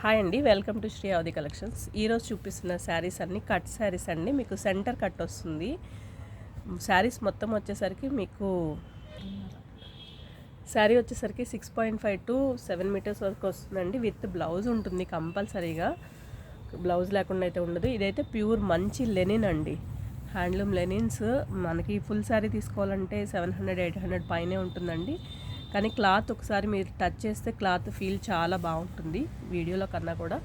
Hi అండి welcome to Shri Avadhi collections. ఈరోజు చూపిస్తున్న శారీస్ అన్ని కట్ శారీస్ అండి. మీకు సెంటర్ కట్ వస్తుంది. శారీస్ మొత్తం వచ్చేసరికి మీకు శారీ వచ్చేసరికి six point five to seven metres వరకు వస్తుందండి. విత్ బ్లౌజ్ ఉంటుంది కంపల్సరీగా. బ్లౌజ్ లేకుండా అయితే ఉండదు. ఇదైతే ప్యూర్ మంచి లెనిన్ అండి. Handloom linens. మనకి ఫుల్ శారీ తీసుకోవాలంటే సెవెన్ హండ్రెడ్ ఎయిట్ హండ్రెడ్ పైనే ఉంటుందండి. కానీ క్లాత్ ఒకసారి మీరు టచ్ చేస్తే క్లాత్ ఫీల్ చాలా బాగుంటుంది వీడియోలో కన్నా కూడా.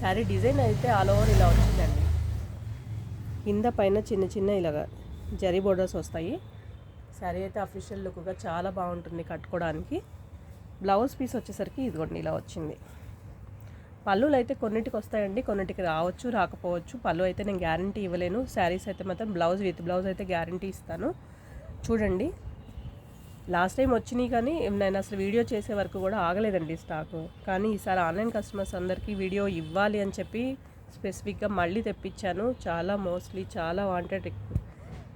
శారీ డిజైన్ అయితే ఆల్ ఓవర్ ఇలా వచ్చిందండి. కింద పైన చిన్న చిన్న ఇలాగా జరీ బోర్డర్స్ వస్తాయి. శారీ అయితే అఫీషియల్ లుక్గా చాలా బాగుంటుంది కట్టుకోవడానికి. బ్లౌజ్ పీస్ వచ్చేసరికి ఇదిగోండి ఇలా వచ్చింది. పళ్ళులు అయితే కొన్నిటికి వస్తాయండి కొన్నిటికి రావచ్చు రాకపోవచ్చు. పళ్ళు అయితే నేను గ్యారంటీ ఇవ్వలేను. శారీస్ అయితే మాత్రం బ్లౌజ్ విత్ బ్లౌజ్ అయితే గ్యారంటీ ఇస్తాను. చూడండి. లాస్ట్ టైం వచ్చినాయి కానీ నేను అసలు వీడియో చేసే వరకు కూడా ఆగలేదండి స్టాకు కానీ ఈసారి ఆన్లైన్ కస్టమర్స్ అందరికీ వీడియో ఇవ్వాలి అని చెప్పి స్పెసిఫిక్గా మళ్ళీ తెప్పించాను. చాలా మోస్ట్లీ చాలా వాంటెడ్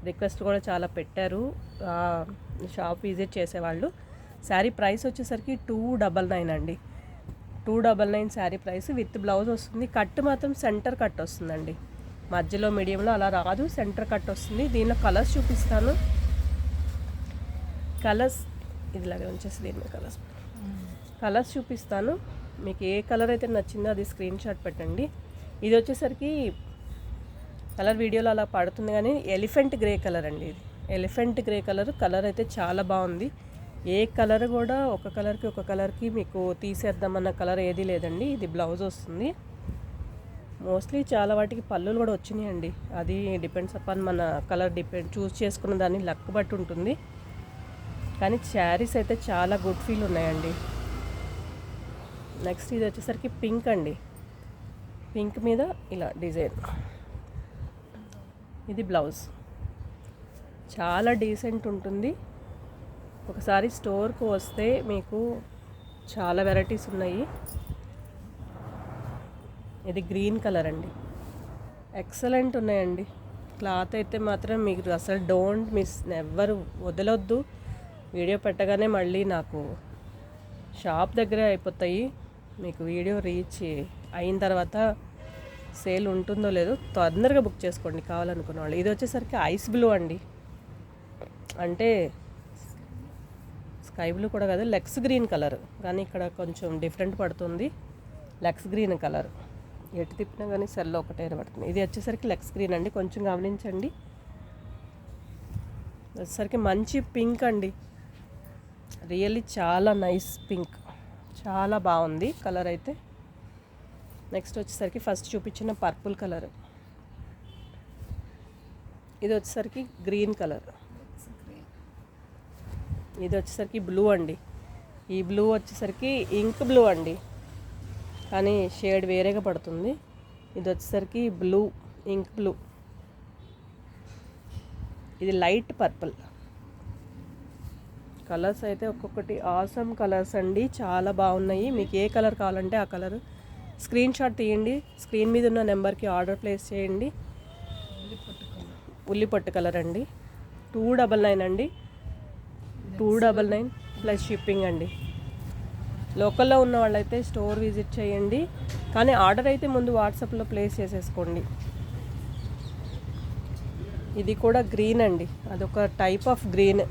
రిక్వెస్ట్ కూడా చాలా పెట్టారు. షాప్ విజిట్ చేసేవాళ్ళు. శారీ ప్రైస్ వచ్చేసరికి టూ డబల్ నైన్ అండి. Two double nine sari price with blouse వస్తుంది. కట్ మాత్రం సెంటర్ కట్ వస్తుందండి. మధ్యలో మీడియంలో అలా రాదు. సెంటర్ కట్ వస్తుంది. దీనిలో కలర్స్ చూపిస్తాను. కలర్స్ ఇదిలాగా ఉంచేసి దీని కలర్స్. కలర్స్ చూపిస్తాను. మీకు ఏ కలర్ అయితే నచ్చిందో అది స్క్రీన్ షాట్ పెట్టండి. ఇది వచ్చేసరికి కలర్ వీడియోలో అలా పడుతుంది కానీ ఎలిఫెంట్ గ్రే కలర్ అండి ఇది. ఎలిఫెంట్ గ్రే కలర్ కలర్ అయితే చాలా బాగుంది. ఏ కలర్ కూడా ఒక కలర్కి ఒక కలర్కి మీకు తీసేద్దామన్న కలర్ ఏది లేదండి. ఇది బ్లౌజ్ వస్తుంది. మోస్ట్లీ చాలా వాటికి పళ్ళులు కూడా వచ్చినాయండి. అది డిపెండ్స్ అపాన్ మన కలర్ డిపెండ్ చూస్ చేసుకున్న దాన్ని లక్ బట్టి ఉంటుంది. కానీ శారీస్ అయితే చాలా గుడ్ ఫీల్ ఉన్నాయండి. నెక్స్ట్ ఇది వచ్చేసరికి పింక్ అండి. పింక్ మీద ఇలా డిజైన్ ఇది బ్లౌజ్ చాలా డీసెంట్ ఉంటుంది. ఒకసారి స్టోర్కు వస్తే మీకు చాలా వెరైటీస్ ఉన్నాయి. ఇది గ్రీన్ కలర్ అండి. ఎక్సలెంట్ ఉన్నాయండి. క్లాత్ అయితే మాత్రం మీకు అసలు డోంట్ మిస్ ఎవ్వరు వదలొద్దు. వీడియో పెట్టగానే మళ్ళీ నాకు షాప్ దగ్గర అయిపోతాయి. మీకు వీడియో రీచ్ అయిన తర్వాత సేల్ ఉంటుందో లేదో తొందరగా బుక్ చేసుకోండి కావాలనుకున్న వాళ్ళు. ఇది వచ్చేసరికి ఐస్ బ్లూ అండి. అంటే స్కై బ్లూ కూడా కాదు లెక్స్ గ్రీన్ కలర్. కానీ ఇక్కడ కొంచెం డిఫరెంట్ పడుతుంది. లెక్స్ గ్రీన్ కలర్. ఎటు తిప్పినా కానీ సెల్ ఒకటే పడుతుంది ఇది వచ్చేసరికి లెక్స్ గ్రీన్ అండి. కొంచెం గమనించండి. వచ్చేసరికి మంచి పింక్ అండి. రియల్లీ చాలా నైస్ పింక్ చాలా బాగుంది కలర్ అయితే. నెక్స్ట్ వచ్చేసరికి ఫస్ట్ చూపించిన పర్పుల్ కలర్ ఇది వచ్చేసరికి గ్రీన్ కలర్ ఇది వచ్చేసరికి బ్లూ అండి. ఈ బ్లూ వచ్చేసరికి ఇంక్ బ్లూ అండి. కానీ షేడ్ వేరేగా పడుతుంది. ఇది వచ్చేసరికి బ్లూ ఇంక్ బ్లూ ఇది లైట్ పర్పుల్ కలర్స్ అయితే ఒక్కొక్కటి ఆసమ్ కలర్స్ అండి. చాలా బాగున్నాయి. మీకు ఏ కలర్ కావాలంటే ఆ కలర్ స్క్రీన్ షాట్ తీయండి. స్క్రీన్ మీద ఉన్న నెంబర్కి ఆర్డర్ ప్లేస్ చేయండి. ఉల్లిపట్టు కలర్ అండి. టూ డబల్ నైన్ అండి. Two double nine plus shipping అండి. లోకల్లో ఉన్న వాళ్ళైతే స్టోర్ విజిట్ చేయండి. కానీ ఆర్డర్ అయితే ముందు వాట్సాప్లో ప్లేస్ చేసేసుకోండి. ఇది కూడా గ్రీన్ అండి. అదొక టైప్ ఆఫ్ గ్రీన్.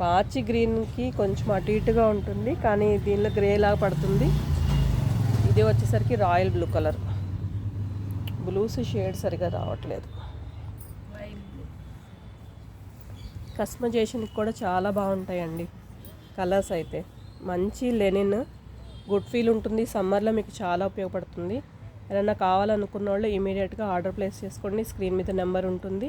పాచి గ్రీన్కి కొంచెం అటు ఇటుగా ఉంటుంది కానీ దీనిలో గ్రే లాగా పడుతుంది. ఇది వచ్చేసరికి royal blue colour. Blues shade సరిగా రావట్లేదు. కస్టమైజేషన్కి కూడా చాలా బాగుంటాయండి కలర్స్ అయితే. మంచి లెనిన్ గుడ్ ఫీల్ ఉంటుంది. సమ్మర్లో మీకు చాలా ఉపయోగపడుతుంది. ఏదైనా కావాలనుకున్న వాళ్ళు ఇమీడియట్గా ఆర్డర్ ప్లేస్ చేసుకోండి. స్క్రీన్ మీద నెంబర్ ఉంటుంది.